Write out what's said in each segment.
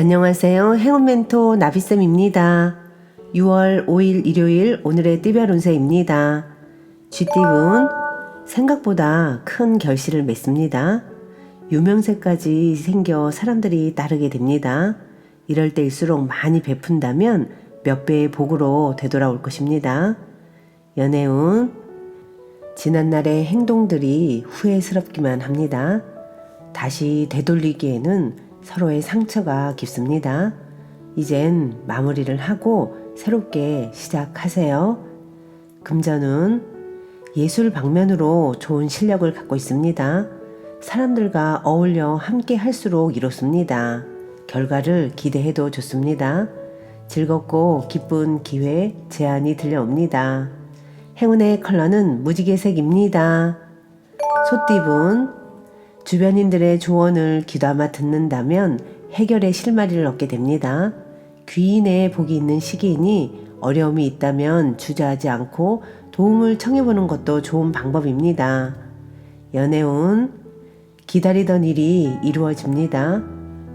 안녕하세요. 행운 멘토 나비쌤입니다. 6월 5일 일요일 오늘의 띠별 운세입니다. 쥐띠분 생각보다 큰 결실을 맺습니다. 유명세까지 생겨 사람들이 따르게 됩니다. 이럴 때일수록 많이 베푼다면 몇 배의 복으로 되돌아올 것입니다. 연애운 지난날의 행동들이 후회스럽기만 합니다. 다시 되돌리기에는 서로의 상처가 깊습니다. 이젠 마무리를 하고 새롭게 시작하세요. 금전은 예술 방면으로 좋은 실력을 갖고 있습니다. 사람들과 어울려 함께 할수록 이롭습니다. 결과를 기대해도 좋습니다. 즐겁고 기쁜 기회, 제안이 들려옵니다. 행운의 컬러는 무지개색입니다. 소띠분, 주변인들의 조언을 귀담아 듣는다면 해결의 실마리를 얻게 됩니다. 귀인의 복이 있는 시기이니 어려움이 있다면 주저하지 않고 도움을 청해보는 것도 좋은 방법입니다. 연애운, 기다리던 일이 이루어집니다.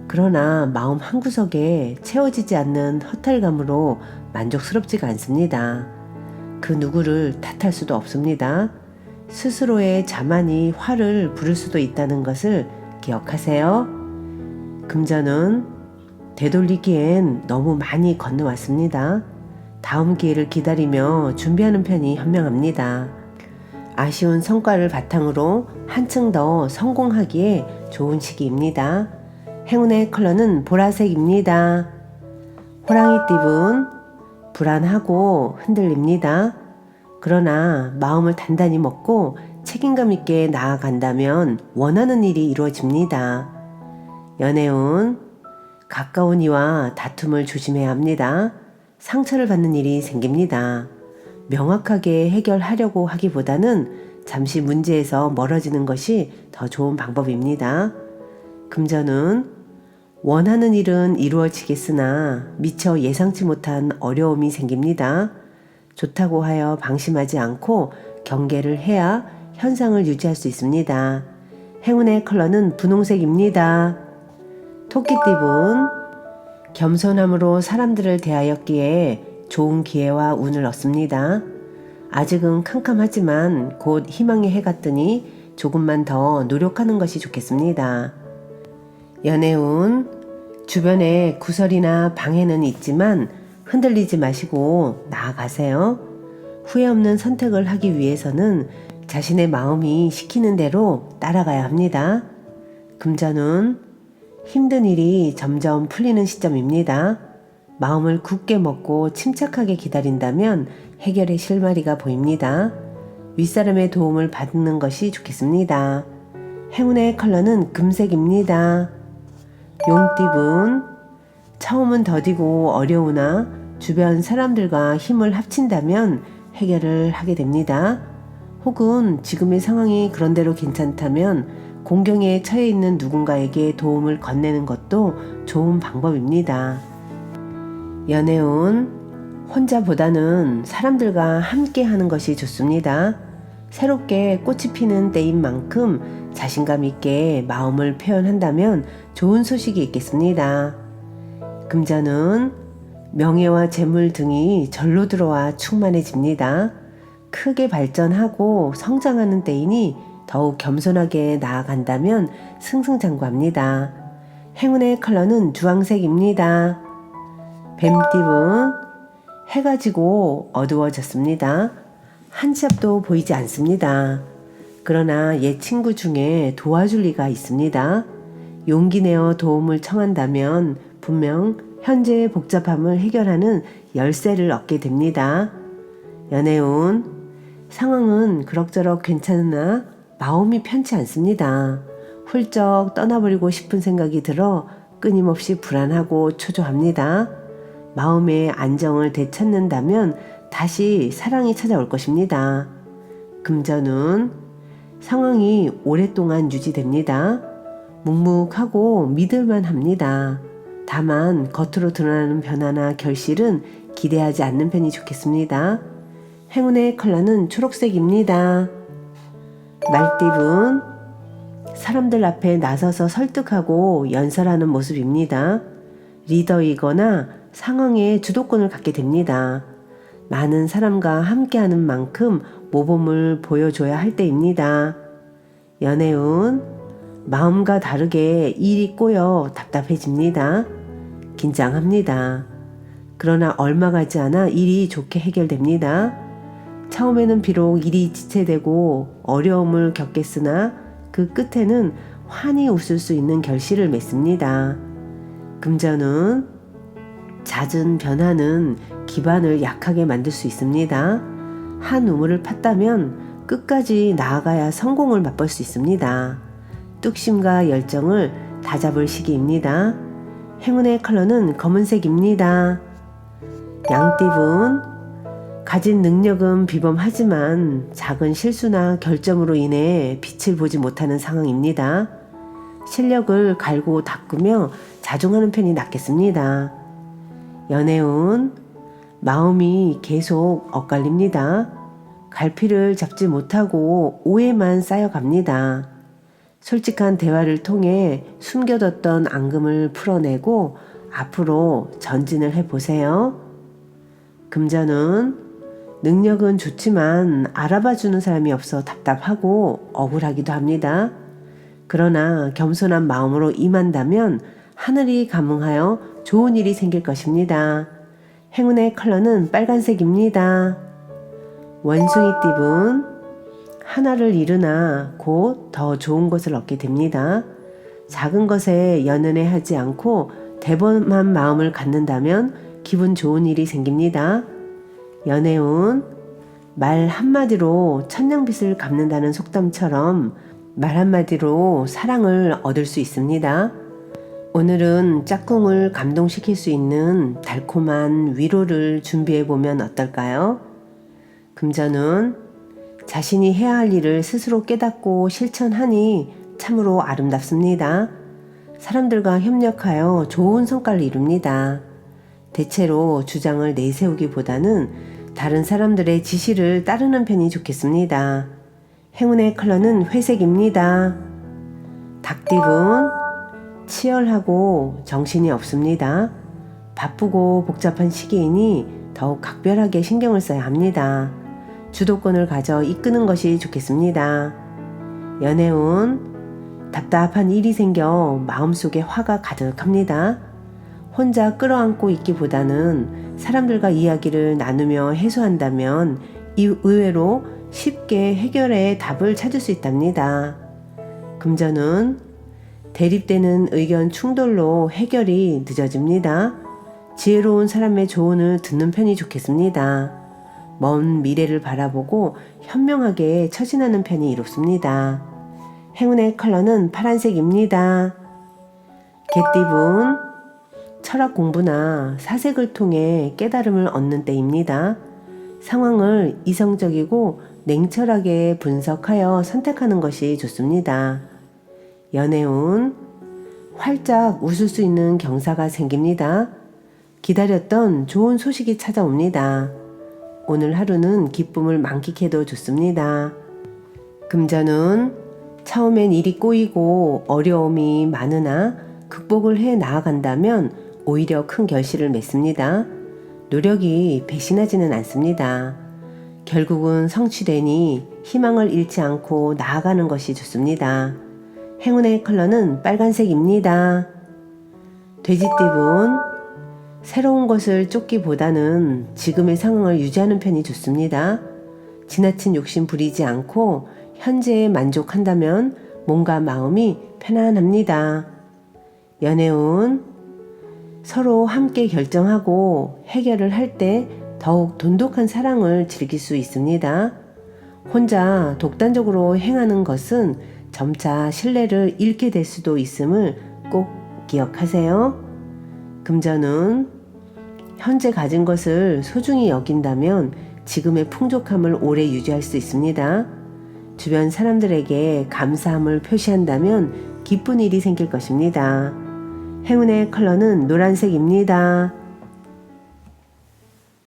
그러나 마음 한구석에 채워지지 않는 허탈감으로 만족스럽지가 않습니다. 그 누구를 탓할 수도 없습니다. 스스로의 자만이 화를 부를 수도 있다는 것을 기억하세요. 금전은 되돌리기엔 너무 많이 건너왔습니다. 다음 기회를 기다리며 준비하는 편이 현명합니다. 아쉬운 성과를 바탕으로 한층 더 성공하기에 좋은 시기입니다. 행운의 컬러는 보라색입니다. 호랑이 띠분 불안하고 흔들립니다. 그러나 마음을 단단히 먹고 책임감 있게 나아간다면 원하는 일이 이루어집니다. 연애운 가까운 이와 다툼을 조심해야 합니다. 상처를 받는 일이 생깁니다. 명확하게 해결하려고 하기보다는 잠시 문제에서 멀어지는 것이 더 좋은 방법입니다. 금전은 원하는 일은 이루어지겠으나 미처 예상치 못한 어려움이 생깁니다. 좋다고 하여 방심하지 않고 경계를 해야 현상을 유지할 수 있습니다. 행운의 컬러는 분홍색입니다. 토끼띠분 겸손함으로 사람들을 대하였기에 좋은 기회와 운을 얻습니다. 아직은 캄캄하지만 곧 희망의 해가 뜨니 조금만 더 노력하는 것이 좋겠습니다. 연애운 주변에 구설이나 방해는 있지만 흔들리지 마시고 나아가세요. 후회 없는 선택을 하기 위해서는 자신의 마음이 시키는 대로 따라가야 합니다. 금전은 힘든 일이 점점 풀리는 시점입니다. 마음을 굳게 먹고 침착하게 기다린다면 해결의 실마리가 보입니다. 윗사람의 도움을 받는 것이 좋겠습니다. 행운의 컬러는 금색입니다. 용띠분, 처음은 더디고 어려우나 주변 사람들과 힘을 합친다면 해결을 하게 됩니다. 혹은 지금의 상황이 그런대로 괜찮다면 공경에 처해 있는 누군가에게 도움을 건네는 것도 좋은 방법입니다. 연애운 혼자보다는 사람들과 함께 하는 것이 좋습니다. 새롭게 꽃이 피는 때인 만큼 자신감 있게 마음을 표현한다면 좋은 소식이 있겠습니다. 금전은 명예와 재물 등이 절로 들어와 충만해집니다. 크게 발전하고 성장하는 때이니 더욱 겸손하게 나아간다면 승승장구합니다. 행운의 컬러는 주황색입니다. 뱀띠분 해가 지고 어두워졌습니다. 한치 앞도 보이지 않습니다. 그러나 옛 친구 중에 도와줄 리가 있습니다. 용기 내어 도움을 청한다면 분명 현재의 복잡함을 해결하는 열쇠를 얻게 됩니다. 연애운 상황은 그럭저럭 괜찮으나 마음이 편치 않습니다. 훌쩍 떠나버리고 싶은 생각이 들어 끊임없이 불안하고 초조합니다. 마음의 안정을 되찾는다면 다시 사랑이 찾아올 것입니다. 금전운 상황이 오랫동안 유지됩니다. 묵묵하고 믿을만 합니다. 다만 겉으로 드러나는 변화나 결실은 기대하지 않는 편이 좋겠습니다. 행운의 컬러는 초록색입니다. 말띠분 사람들 앞에 나서서 설득하고 연설하는 모습입니다. 리더이거나 상황의 주도권을 갖게 됩니다. 많은 사람과 함께하는 만큼 모범을 보여줘야 할 때입니다. 연애운 마음과 다르게 일이 꼬여 답답해집니다. 긴장합니다. 그러나 얼마 가지 않아 일이 좋게 해결됩니다. 처음에는 비록 일이 지체되고 어려움을 겪겠으나 그 끝에는 환히 웃을 수 있는 결실을 맺습니다. 금전은 잦은 변화는 기반을 약하게 만들 수 있습니다. 한 우물을 팠다면 끝까지 나아가야 성공을 맛볼 수 있습니다. 뚝심과 열정을 다잡을 시기입니다. 행운의 컬러는 검은색입니다. 양띠분 가진 능력은 비범하지만 작은 실수나 결점으로 인해 빛을 보지 못하는 상황입니다. 실력을 갈고 닦으며 자중하는 편이 낫겠습니다. 연애운 마음이 계속 엇갈립니다. 갈피를 잡지 못하고 오해만 쌓여갑니다. 솔직한 대화를 통해 숨겨뒀던 앙금을 풀어내고 앞으로 전진을 해보세요. 금전은 능력은 좋지만 알아봐주는 사람이 없어 답답하고 억울하기도 합니다. 그러나 겸손한 마음으로 임한다면 하늘이 감응하여 좋은 일이 생길 것입니다. 행운의 컬러는 빨간색입니다. 원숭이띠분 하나를 잃으나 곧 더 좋은 것을 얻게 됩니다. 작은 것에 연연해 하지 않고 대범한 마음을 갖는다면 기분 좋은 일이 생깁니다. 연애운 말 한마디로 천냥빚을 갚는다는 속담처럼 말 한마디로 사랑을 얻을 수 있습니다. 오늘은 짝꿍을 감동시킬 수 있는 달콤한 위로를 준비해 보면 어떨까요? 금전은 자신이 해야 할 일을 스스로 깨닫고 실천하니 참으로 아름답습니다. 사람들과 협력하여 좋은 성과를 이룹니다. 대체로 주장을 내세우기보다는 다른 사람들의 지시를 따르는 편이 좋겠습니다. 행운의 컬러는 회색입니다. 닭띠분 치열하고 정신이 없습니다. 바쁘고 복잡한 시기이니 더욱 각별하게 신경을 써야 합니다. 주도권을 가져 이끄는 것이 좋겠습니다. 연애운 답답한 일이 생겨 마음속에 화가 가득합니다. 혼자 끌어안고 있기보다는 사람들과 이야기를 나누며 해소한다면 이 의외로 쉽게 해결의 답을 찾을 수 있답니다. 금전은 대립되는 의견 충돌로 해결이 늦어집니다. 지혜로운 사람의 조언을 듣는 편이 좋겠습니다. 먼 미래를 바라보고 현명하게 처신하는 편이 이롭습니다. 행운의 컬러는 파란색입니다. 개띠분 철학 공부나 사색을 통해 깨달음을 얻는 때입니다. 상황을 이성적이고 냉철하게 분석하여 선택하는 것이 좋습니다. 연애운 활짝 웃을 수 있는 경사가 생깁니다. 기다렸던 좋은 소식이 찾아옵니다. 오늘 하루는 기쁨을 만끽해도 좋습니다. 금전은 처음엔 일이 꼬이고 어려움이 많으나 극복을 해 나아간다면 오히려 큰 결실을 맺습니다. 노력이 배신하지는 않습니다. 결국은 성취되니 희망을 잃지 않고 나아가는 것이 좋습니다. 행운의 컬러는 빨간색입니다. 돼지띠분 새로운 것을 쫓기보다는 지금의 상황을 유지하는 편이 좋습니다. 지나친 욕심 부리지 않고 현재에 만족한다면 몸과 마음이 편안합니다. 연애운 서로 함께 결정하고 해결을 할 때 더욱 돈독한 사랑을 즐길 수 있습니다. 혼자 독단적으로 행하는 것은 점차 신뢰를 잃게 될 수도 있음을 꼭 기억하세요. 금전은 현재 가진 것을 소중히 여긴다면 지금의 풍족함을 오래 유지할 수 있습니다. 주변 사람들에게 감사함을 표시한다면 기쁜 일이 생길 것입니다. 행운의 컬러는 노란색입니다.